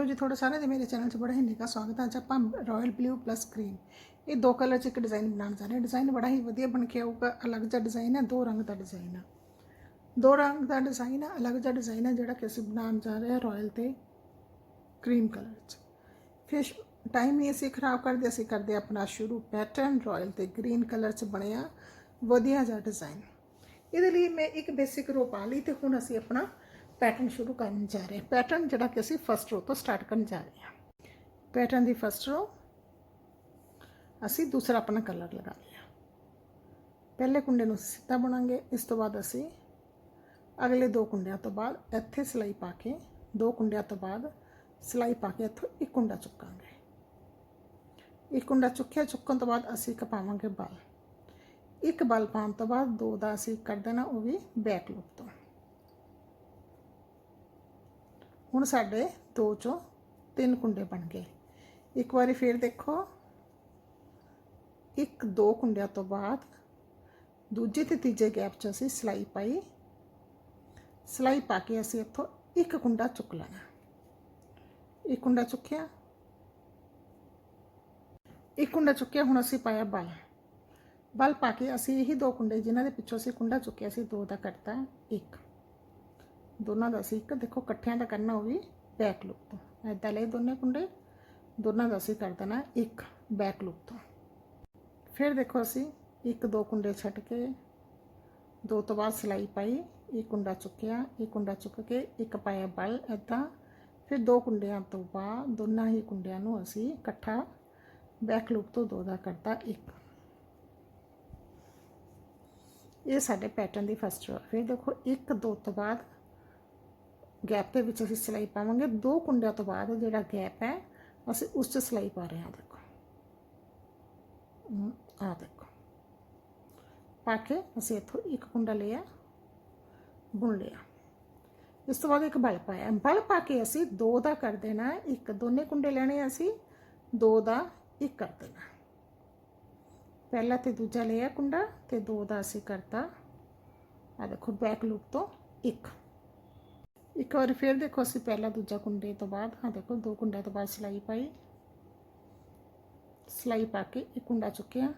ਲੋ ਜੀ, ਤੁਹਾਡਾ ਸਾਰਿਆਂ ਦੇ ਮੇਰੇ ਚੈਨਲ 'ਚ ਬੜਾ ਹੀ ਨਿੱਘਾ ਸਵਾਗਤ ਹੈ। ਅੱਜ ਆਪਾਂ ਰਾਇਲ ਬਲੂ ਪਲੱਸ ਕਰੀਮ ਇਹ ਦੋ ਕਲਰ 'ਚ ਇੱਕ ਡਿਜ਼ਾਈਨ ਬਣਾਉਣ ਜਾ ਰਹੇ ਹਾਂ। ਡਿਜ਼ਾਈਨ ਬੜਾ ਹੀ ਵਧੀਆ ਬਣ ਕੇ ਆਊਗਾ। ਅਲੱਗ ਜਿਹਾ ਡਿਜ਼ਾਈਨ ਹੈ, ਦੋ ਰੰਗ ਦਾ ਡਿਜ਼ਾਈਨ ਹੈ ਦੋ ਰੰਗ ਦਾ ਡਿਜ਼ਾਈਨ ਹੈ ਅਲੱਗ ਜਿਹਾ ਡਿਜ਼ਾਈਨ ਹੈ ਜਿਹੜਾ ਕਿ ਅਸੀਂ ਬਣਾਉਣ ਜਾ ਰਹੇ ਹਾਂ ਰਾਇਲ ਤੇ ਕਰੀਮ ਕਲਰ 'ਚ। ਫਿਰ ਟਾਈਮ ਨਹੀਂ ਅਸੀਂ ਖਰਾਬ ਕਰਦੇ, ਅਸੀਂ ਕਰਦੇ ਆਪਣਾ ਸ਼ੁਰੂ। ਪੈਟਰਨ ਰਾਇਲ ਤੇ ਗ੍ਰੀਨ ਕਲਰ 'ਚ ਬਣਿਆ ਵਧੀਆ ਜਿਹਾ ਡਿਜ਼ਾਈਨ ਇਹਦੇ ਲਈ ਮੈਂ ਇੱਕ ਬੇਸਿਕ ਰੋ ਪਾ ਲਈ ਤੇ ਹੁਣ ਅਸੀਂ ਆਪਣਾ ਪੈਟਰਨ ਸ਼ੁਰੂ ਕਰਨ ਜਾ ਰਹੇ ਹਾਂ। ਪੈਟਰਨ ਜਿਹੜਾ ਕਿ ਅਸੀਂ ਫਸਟ ਰੋ ਤੋਂ ਸਟਾਰਟ ਕਰਨ ਜਾ ਰਹੇ ਹਾਂ। ਪੈਟਰਨ ਦੀ ਫਸਟ ਰੋ ਅਸੀਂ ਦੂਸਰਾ ਆਪਣਾ ਕਲਰ ਲਗਾ ਲਿਆ। ਪਹਿਲੇ ਕੁੰਡੇ ਨੂੰ ਸਿੱਧਾ ਬਣਾਂਗੇ, ਇਸ ਤੋਂ ਬਾਅਦ ਅਸੀਂ ਅਗਲੇ ਦੋ ਕੁੰਡਿਆਂ ਤੋਂ ਬਾਅਦ ਇੱਥੇ ਸਲਾਈ ਪਾ ਕੇ, ਦੋ ਕੁੰਡਿਆਂ ਤੋਂ ਬਾਅਦ ਸਲਾਈ ਪਾ ਕੇ ਇੱਥੋਂ ਇੱਕ ਕੁੰਡਾ ਚੁੱਕਾਂਗੇ। ਇੱਕ ਕੁੰਡਾ ਚੁੱਕਿਆ, ਚੁੱਕਣ ਤੋਂ ਬਾਅਦ ਅਸੀਂ ਇੱਕ ਪਾਵਾਂਗੇ ਬਲ। ਇੱਕ ਬਲ ਪਾਉਣ ਤੋਂ ਬਾਅਦ ਦੋ ਦਾ ਅਸੀਂ ਕਰ ਦੇਣਾ ਉਹ ਵੀ ਬੈਕ ਲੁੱਕ ਤੋਂ। ਹੁਣ ਸਾਡੇ ਦੋ ਚੋਂ ਤਿੰਨ ਕੁੰਡੇ ਬਣ ਗਏ। ਇੱਕ ਵਾਰੀ ਫੇਰ ਦੇਖੋ। ਇੱਕ, ਦੋ ਕੁੰਡਿਆਂ ਤੋਂ ਬਾਅਦ ਦੂਜੇ ਤੇ ਤੀਜੇ ਗੈਪ 'ਚ ਅਸੀਂ ਸਲਾਈ ਪਾਈ। ਸਲਾਈ ਪਾ ਕੇ ਅਸੀਂ ਇੱਥੋਂ ਇੱਕ ਕੁੰਡਾ ਚੁੱਕ ਲੈਣਾ। ਇੱਕ ਕੁੰਡਾ ਚੁੱਕਿਆ। ਇੱਕ ਕੁੰਡਾ ਚੁੱਕਿਆ, ਹੁਣ ਅਸੀਂ ਪਾਇਆ ਬਲ। ਬਲ ਪਾ ਕੇ ਅਸੀਂ ਇਹੀ ਦੋ ਕੁੰਡੇ ਜਿਨ੍ਹਾਂ ਦੇ ਪਿੱਛੋਂ ਅਸੀਂ ਕੁੰਡਾ ਚੁੱਕਿਆ ਸੀ, ਦੋ ਦਾ ਕੱਟਤਾ, ਇੱਕ। ਦੋਨਾਂ ਦਾ ਅਸੀਂ ਇੱਕ। ਦੇਖੋ, ਇਕੱਠਿਆਂ ਦਾ ਕਰਨਾ, ਉਹ ਵੀ ਬੈਕ ਲੁੱਕ ਤੋਂ। ਐਦਾਂ ਲਈ ਦੋਨੇ ਕੁੰਡੇ, ਦੋਨਾਂ ਦਾ ਅਸੀਂ ਕਰ ਦੇਣਾ ਇੱਕ ਬੈਕ ਲੁੱਕ ਤੋਂ। ਫਿਰ ਦੇਖੋ ਅਸੀਂ ਇੱਕ ਦੋ ਕੁੰਡੇ ਛੱਡ ਕੇ, ਦੋ ਤੋਂ ਬਾਅਦ ਸਲਾਈ ਪਾਈ ਇੱਕ ਕੁੰਡਾ ਚੁੱਕਿਆ ਇੱਕ ਕੁੰਡਾ ਚੁੱਕ ਕੇ ਇੱਕ ਪਾਇਆ ਬਲ ਐਦਾਂ ਫਿਰ ਦੋ ਕੁੰਡਿਆਂ ਤੋਂ ਬਾਅਦ ਦੋਨਾਂ ਹੀ ਕੁੰਡਿਆਂ ਨੂੰ ਅਸੀਂ ਇਕੱਠਾ ਬੈਕ ਲੁੱਕ ਤੋਂ ਦੋ ਦਾ ਕਰਤਾ ਇੱਕ। ਇਹ ਸਾਡੇ ਪੈਟਰਨ ਦੀ ਫਸਟ ਰੋ ਫਿਰ ਦੇਖੋ, ਇੱਕ ਦੋ ਤੋਂ ਬਾਅਦ ਗੈਪ ਦੇ ਵਿੱਚ ਅਸੀਂ ਸਿਲਾਈ ਪਾਵਾਂਗੇ। ਦੋ ਕੁੰਡਿਆਂ ਤੋਂ ਬਾਅਦ ਜਿਹੜਾ ਗੈਪ ਹੈ, ਅਸੀਂ ਉਸ 'ਚ ਸਿਲਾਈ ਪਾ ਰਹੇ ਹਾਂ ਦੇਖੋ। ਆ ਦੇਖੋ। ਪਾ ਕੇ ਅਸੀਂ ਇੱਥੋਂ ਇੱਕ ਕੁੰਡਾ ਲਿਆ, ਬੁਣ ਲਿਆ। ਇਸ ਤੋਂ ਬਾਅਦ ਇੱਕ ਬਲ ਪਾਇਆ। ਬਲ ਪਾ ਕੇ ਅਸੀਂ ਦੋ ਦਾ ਕਰ ਦੇਣਾ, ਇੱਕ ਦੋਨੇ ਕੁੰਡੇ ਲੈਣੇ ਅਸੀਂ, ਦੋ ਦਾ ਇੱਕ ਕਰ ਦੇਣਾ। ਪਹਿਲਾ ਤੇ ਦੂਜਾ ਲਿਆ ਕੁੰਡਾ ਤੇ ਦੋ ਦਾ ਅਸੀਂ ਕਰਤਾ ਆ ਦੇਖੋ ਬੈਕ ਲੂਪ ਤੋਂ ਇੱਕ। ਇੱਕ ਵਾਰ ਫਿਰ ਦੇਖੋ ਅਸੀਂ ਪਹਿਲਾ ਦੂਜਾ ਕੁੰਡੇ ਤੋਂ ਬਾਅਦ, ਹਾਂ ਦੇਖੋ ਦੋ ਕੁੰਡਿਆਂ ਤੋਂ ਬਾਅਦ ਸਿਲਾਈ ਪਾਈ। ਸਿਲਾਈ ਪਾ ਕੇ ਇੱਕ ਕੁੰਡਾ ਚੁੱਕਿਆ।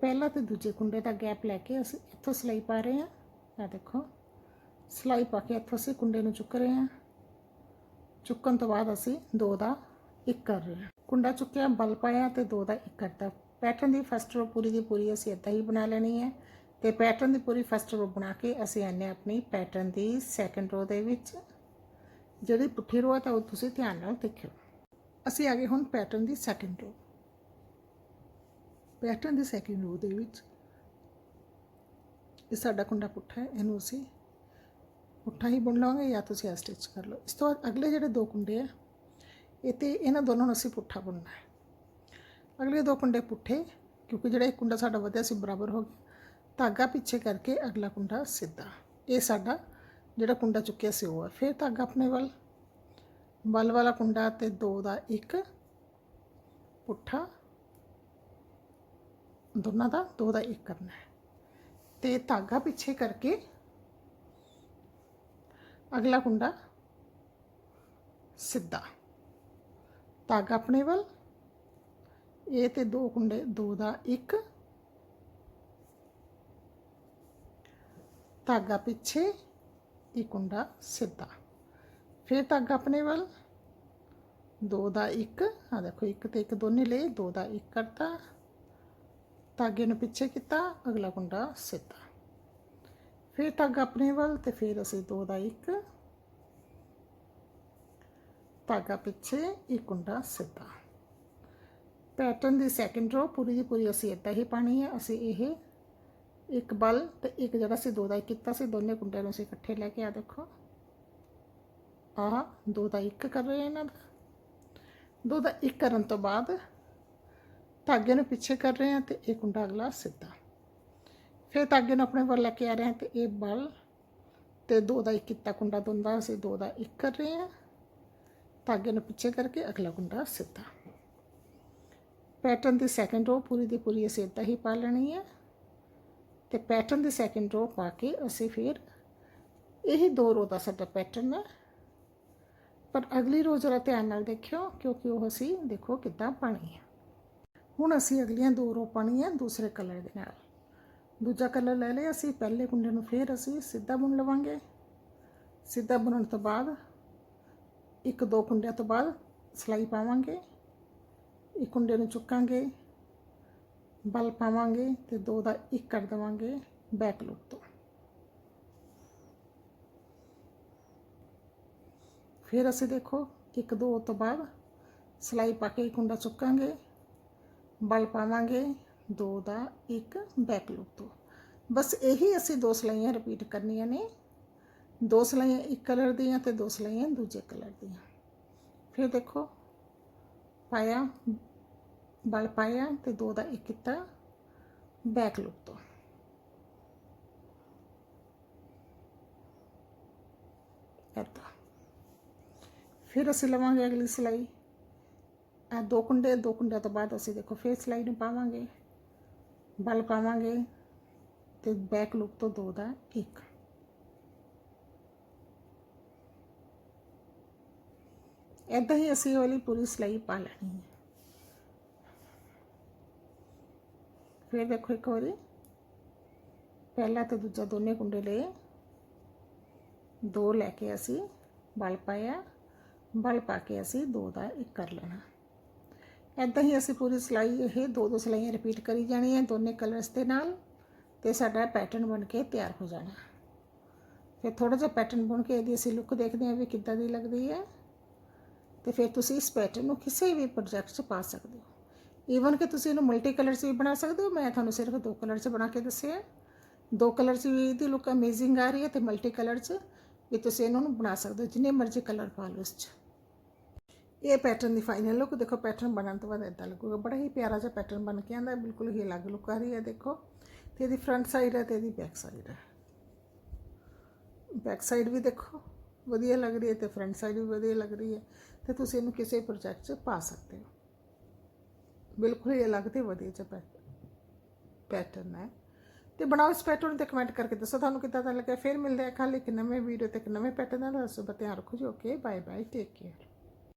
ਪਹਿਲਾ ਤੇ ਦੂਜੇ ਕੁੰਡੇ ਦਾ ਗੈਪ ਲੈ ਕੇ ਅਸੀਂ ਇੱਥੋਂ ਸਿਲਾਈ ਪਾ ਰਹੇ ਹਾਂ। ਆ ਦੇਖੋ, ਸਿਲਾਈ ਪਾ ਕੇ ਇੱਥੋਂ ਅਸੀਂ ਕੁੰਡੇ ਨੂੰ ਚੁੱਕ ਰਹੇ ਹਾਂ। ਚੁੱਕਣ ਤੋਂ ਬਾਅਦ ਅਸੀਂ ਦੋ ਦਾ ਇੱਕ ਕਰ ਰਹੇ ਹਾਂ। ਕੁੰਡਾ ਚੁੱਕਿਆ, ਬਲ ਪਾਇਆ ਤੇ ਦੋ ਦਾ ਇੱਕ ਕਰਤਾ। ਪੈਟਰਨ ਦੀ ਫਸਟ ਰੋ ਪੂਰੀ ਦੀ ਪੂਰੀ ਅਸੀਂ ਇੱਦਾਂ ਹੀ ਬਣਾ ਲੈਣੀ ਹੈ। ਤੇ ਪੈਟਰਨ ਦੀ ਪੂਰੀ ਫਸਟ ਰੋ ਬਣਾ ਕੇ ਅਸੀਂ ਆਨੇ ਆਪਣੀ ਪੈਟਰਨ ਦੀ ਸੈਕੰਡ ਰੋ ਦੇ ਵਿੱਚ। ਜਿਹੜੀ ਪੁੱਠੀ ਰੋ ਹੈ ਤਾਂ ਉਹ ਤੁਸੀਂ ਧਿਆਨ ਨਾਲ ਦੇਖਿਓ। ਅਸੀਂ ਆ ਗਏ ਹੁਣ ਪੈਟਰਨ ਦੀ ਸੈਕੰਡ ਰੋ ਪੈਟਰਨ ਦੀ ਸੈਕੰਡ ਰੋ ਦੇ ਵਿੱਚ ਇਹ ਸਾਡਾ ਕੁੰਡਾ ਪੁੱਠਾ ਹੈ, ਇਹਨੂੰ ਅਸੀਂ ਪੁੱਠਾ ਹੀ ਬੁਣ ਲਵਾਂਗੇ ਜਾਂ ਤੁਸੀਂ ਆ ਸਟਿਚ ਕਰ ਲਓ। ਇਸ ਤੋਂ ਬਾਅਦ ਅਗਲੇ ਜਿਹੜੇ ਦੋ ਕੁੰਡੇ ਆ, ਇਹ ਤੇ ਇਹਨਾਂ ਦੋਨਾਂ ਨੂੰ ਅਸੀਂ ਪੁੱਠਾ ਬੁਣਨਾ ਹੈ। ਅਗਲੇ ਦੋ ਕੁੰਡੇ ਪੁੱਠੇ, ਕਿਉਂਕਿ ਜਿਹੜਾ ਇੱਕ ਕੁੰਡਾ ਸਾਡਾ ਵਧਿਆ ਸੀ, ਬਰਾਬਰ ਹੋ ਗਿਆ। ਧਾਗਾ ਪਿੱਛੇ ਕਰਕੇ ਅਗਲਾ ਕੁੰਡਾ ਸਿੱਧਾ। ਇਹ ਸਾਡਾ ਜਿਹੜਾ ਕੁੰਡਾ ਚੁੱਕਿਆ ਸੀ ਉਹ ਹੈ ਫਿਰ ਧਾਗਾ ਆਪਣੇ ਵੱਲ। ਬਲ ਵਾਲਾ ਕੁੰਡਾ ਤੇ ਦੋ ਦਾ ਇੱਕ। ਪੁੱਠਾ। ਦੋਨਾਂ ਦਾ ਦੋ ਦਾ ਇੱਕ ਕਰਨਾ ਹੈ। ਤੇ ਧਾਗਾ ਪਿੱਛੇ ਕਰਕੇ ਅਗਲਾ ਕੁੰਡਾ ਸਿੱਧਾ। ਧਾਗਾ ਆਪਣੇ ਵੱਲ। ਇਹ ਤੇ ਦੋ ਕੁੰਡੇ, ਦੋ ਦਾ ਇੱਕ। ਧਾਗਾ ਪਿੱਛੇ, ਇੱਕ ਕੁੰਡਾ ਸਿੱਧਾ। ਫਿਰ ਧਾਗਾ ਆਪਣੇ ਵੱਲ। ਦੋ ਦਾ ਇੱਕ ਆ ਦੇਖੋ, ਇੱਕ ਤੇ ਇੱਕ ਦੋਨੇ ਲਈ ਦੋ ਦਾ ਇੱਕ ਕਰਤਾ। ਧਾਗੇ ਨੂੰ ਪਿੱਛੇ ਕੀਤਾ, ਅਗਲਾ ਕੁੰਡਾ ਸਿੱਧਾ। ਫਿਰ ਧਾਗਾ ਆਪਣੇ ਵੱਲ ਤੇ ਫਿਰ ਅਸੀਂ ਦੋ ਦਾ ਇੱਕ। ਧਾਗਾ ਪਿੱਛੇ, ਇੱਕ ਕੁੰਡਾ ਸਿੱਧਾ। ਪੈਟਰਨ ਦੀ ਸੈਕੰਡ ਰੋ ਪੂਰੀ ਦੀ ਪੂਰੀ ਅਸੀਂ ਇੱਦਾਂ ਹੀ ਪਾਣੀ ਹੈ ਅਸੀਂ ਇਹ ਇੱਕ ਬਲ ਤੇ ਇੱਕ ਜਿਹੜਾ ਸੀ ਦੋ ਦਾ ਇੱਕ ਕੀਤਾ ਸੀ, ਦੋਨੇ ਕੁੰਡਿਆਂ ਨੂੰ ਅਸੀਂ ਇਕੱਠੇ ਲੈ ਕੇ ਆ ਦੇਖੋ। ਆਹ, ਦੋ ਦਾ ਇੱਕ ਕਰ ਰਹੇ ਹਾਂ ਇਹਨਾਂ ਦਾ। ਦੋ ਦਾ ਇੱਕ ਕਰਨ ਤੋਂ ਬਾਅਦ ਧਾਗੇ ਨੂੰ ਪਿੱਛੇ ਕਰ ਰਹੇ ਹਾਂ ਤੇ ਇਹ ਕੁੰਡਾ ਅਗਲਾ ਸਿੱਧਾ। ਫਿਰ ਧਾਗੇ ਨੂੰ ਆਪਣੇ ਵੱਲ ਲੈ ਕੇ ਆ ਰਹੇ ਹਾਂ ਤੇ ਇਹ ਬਲ ਤੇ ਦੋ ਦਾ ਇੱਕ ਕੀਤਾ ਕੁੰਡਾ ਦੋਂਦਾ ਅਸੀਂ ਦੋ ਦਾ ਇੱਕ ਕਰ ਰਹੇ ਹਾਂ ਧਾਗੇ ਨੂੰ ਪਿੱਛੇ ਕਰਕੇ ਅਗਲਾ ਕੁੰਡਾ ਸਿੱਧਾ। ਪੈਟਰਨ ਦੀ ਸੈਕੰਡ ਰੋ ਪੂਰੀ ਦੀ ਪੂਰੀ ਅਸੀਂ ਇੱਦਾਂ ਹੀ ਪਾ ਲੈਣੀ ਹੈ ਤੇ ਪੈਟਰਨ ਦੇ ਸੈਕੰਡ ਰੋ ਪਾ ਕੇ ਅਸੀਂ ਫਿਰ ਇਹ ਦੋ ਰੋ ਦਾ ਸਾਡਾ ਪੈਟਰਨ ਹੈ। ਪਰ ਅਗਲੀ ਰੋਜ਼ ਜਰਾ ਧਿਆਨ ਨਾਲ ਦੇਖਿਓ, ਕਿਉਂਕਿ ਉਹ ਅਸੀਂ ਦੇਖੋ ਕਿੱਦਾਂ ਪਾਣੀ ਹੈ। ਹੁਣ ਅਸੀਂ ਅਗਲੀਆਂ ਦੋ ਰੋ ਪਾਉਣੀਆਂ ਦੂਸਰੇ ਕਲਰ ਦੇ ਨਾਲ। ਦੂਜਾ ਕਲਰ ਲੈ ਲਿਆ ਅਸੀਂ, ਪਹਿਲੇ ਕੁੰਡੇ ਨੂੰ ਫੇਰ ਅਸੀਂ ਸਿੱਧਾ ਬੁਣ ਲਵਾਂਗੇ। ਸਿੱਧਾ ਬੁਣਨ ਤੋਂ ਬਾਅਦ ਇੱਕ ਦੋ ਕੁੰਡਿਆਂ ਤੋਂ ਬਾਅਦ ਸਲਾਈ ਪਾਵਾਂਗੇ। ਇੱਕ ਕੁੰਡੇ ਨੂੰ ਚੁੱਕਾਂਗੇ। ਬਲ ਪਾਵਾਂਗੇ ਤੇ ਦੋ ਦਾ ਇੱਕ ਕਰ ਦੇਵਾਂਗੇ ਬੈਕ ਲੂਪ ਤੋਂ ਫਿਰ ਅਸੀਂ ਦੇਖੋ ਇੱਕ ਦੋ ਤੋਂ ਬਾਅਦ ਸਲਾਈ ਪਾ ਕੇ ਇੱਕ ਕੁੰਡਾ ਚੁੱਕਾਂਗੇ ਬਲ ਪਾਵਾਂਗੇ ਦੋ ਦਾ ਇੱਕ ਬੈਕ ਲੂਪ ਤੋਂ ਬਸ ਇਹੀ ਅਸੀਂ ਦੋ ਸਲਾਈਆਂ ਰਿਪੀਟ ਕਰਨੀਆਂ ਨੇ ਦੋ ਸਲਾਈਆਂ ਇੱਕ ਕਲਰ ਦੀਆਂ ਤੇ ਦੋ ਸਲਾਈਆਂ ਦੂਜੇ ਕਲਰ ਦੀਆਂ ਫਿਰ ਦੇਖੋ ਪਾਇਆ ਬਲ ਪਾਇਆ ਤੇ ਦੋ ਦਾ ਇੱਕ ਕੀਤਾ ਬੈਕ ਲੂਪ ਤੋਂ। ਏਦਾਂ। ਫਿਰ ਅਸੀਂ ਲਵਾਂਗੇ ਅਗਲੀ ਸਿਲਾਈ। ਆ ਦੋ ਕੁੰਡੇ, ਦੋ ਕੁੰਡਿਆਂ ਤੋਂ ਬਾਅਦ ਅਸੀਂ ਦੇਖੋ ਫਿਰ ਸਿਲਾਈ ਨੂੰ ਪਾਵਾਂਗੇ। ਬਲ ਪਾਵਾਂਗੇ ਤੇ ਬੈਕ ਲੂਪ ਤੋਂ ਦੋ ਦਾ ਇੱਕ। ਏਦਾਂ ਹੀ ਅਸੀਂ ਇਹ ਵਾਲੀ ਪੂਰੀ ਸਿਲਾਈ ਪਾ ਲੈਣੀ ਹੈ। ਫਿਰ ਦੇਖੋ ਇੱਕ ਵਾਰੀ। ਪਹਿਲਾ ਤੇ ਦੂਜਾ ਦੋਨੇ ਕੁੰਡੇ ਲਏ। ਦੋ ਲੈ ਕੇ ਅਸੀਂ ਬਲ ਪਾਇਆ। ਬਲ ਪਾ ਕੇ ਅਸੀਂ ਦੋ ਦਾ ਇੱਕ ਕਰ ਲੈਣਾ। ਐਦਾਂ ਹੀ ਅਸੀਂ ਪੂਰੀ ਸਿਲਾਈ ਇਹ ਦੋ ਦੋ ਸਿਲਾਈਆਂ ਰਿਪੀਟ ਕਰੀ ਜਾਣੀਆਂ ਦੋਨੇ ਕਲਰਸ ਦੇ ਨਾਲ ਤੇ ਸਾਡਾ ਪੈਟਰਨ ਬਣ ਕੇ ਤਿਆਰ ਹੋ ਜਾਣਾ। ਫਿਰ ਥੋੜਾ ਜਿਹਾ ਪੈਟਰਨ ਬਣ ਕੇ ਇਹਦੀ ਅਸੀਂ ਲੁੱਕ ਦੇਖਦੇ ਹਾਂ ਵੀ ਕਿੱਦਾਂ ਦੀ ਲੱਗਦੀ ਹੈ। ਤੇ ਫਿਰ ਤੁਸੀਂ ਇਸ ਪੈਟਰਨ ਨੂੰ ਕਿਸੇ ਵੀ ਪ੍ਰੋਜੈਕਟ 'ਚ ਪਾ ਸਕਦੇ ਹੋ। ਈਵਨ ਕਿ ਤੁਸੀਂ ਇਹਨੂੰ ਮਲਟੀ ਕਲਰ 'ਚ ਵੀ ਬਣਾ ਸਕਦੇ ਹੋ ਮੈਂ ਤੁਹਾਨੂੰ ਸਿਰਫ ਦੋ ਕਲਰ 'ਚ ਬਣਾ ਕੇ ਦੱਸਿਆ ਦੋ ਕਲਰ 'ਚ ਵੀ ਇਹਦੀ ਲੁੱਕ ਅਮੇਜ਼ਿੰਗ ਆ ਰਹੀ ਹੈ ਤੇ ਮਲਟੀ ਕਲਰ 'ਚ ਵੀ ਤੁਸੀਂ ਇਹਨਾਂ ਨੂੰ ਬਣਾ ਸਕਦੇ ਹੋ ਜਿੰਨੇ ਮਰਜ਼ੀ ਕਲਰ ਪਾ ਲਓ ਇਸ 'ਚ ਇਹ ਪੈਟਰਨ ਦੀ ਫਾਈਨਲ ਲੁੱਕ ਦੇਖੋ ਪੈਟਰਨ ਬਣਨ ਤੋਂ ਬਾਅਦ ਇਦਾਂ ਲੱਗੂਗਾ ਬੜਾ ਹੀ ਪਿਆਰਾ ਜਿਹਾ ਪੈਟਰਨ ਬਣ ਕੇ ਆਂਦਾ ਬਿਲਕੁਲ ਹੀ ਅਲੱਗ ਲੁੱਕ ਆ ਰਹੀ ਹੈ ਦੇਖੋ ਤੇ ਇਹਦੀ ਫਰੰਟ ਸਾਈਡ ਹੈ ਤੇ ਇਹਦੀ ਬੈਕ ਸਾਈਡ ਹੈ ਬੈਕ ਸਾਈਡ ਵੀ ਦੇਖੋ ਵਧੀਆ ਲੱਗ ਰਹੀ ਹੈ ਤੇ ਫਰੰਟ ਸਾਈਡ ਵੀ ਵਧੀਆ ਲੱਗ ਰਹੀ ਹੈ ਤੇ ਤੁਸੀਂ ਇਹਨੂੰ ਕਿਸੇ ਪ੍ਰੋਜੈਕਟ 'ਚ ਪਾ ਸਕਦੇ ਹੋ ਬਿਲਕੁਲ ਹੀ ਅਲੱਗ ਤੇ ਵਧੀਆ ਜਿਹਾ ਪੈਟਰਨ ਹੈ। ਤੇ ਬਣਾਓ ਇਸ ਪੈਟਰਨ ਤੇ ਕਮੈਂਟ ਕਰਕੇ ਦੱਸੋ। ਤੁਹਾਨੂੰ ਕਿੱਦਾਂ ਦਾ ਲੱਗਿਆ? ਫਿਰ ਮਿਲਦੇ ਆ ਕੱਲ ਇੱਕ ਨਵੇਂ ਵੀਡੀਓ ਤੇ ਇੱਕ ਨਵੇਂ ਪੈਟਰਨ ਨਾਲ। ਦੱਸੋ ਧਿਆਨ ਰੱਖੋ ਜੀ। Okay bye bye take care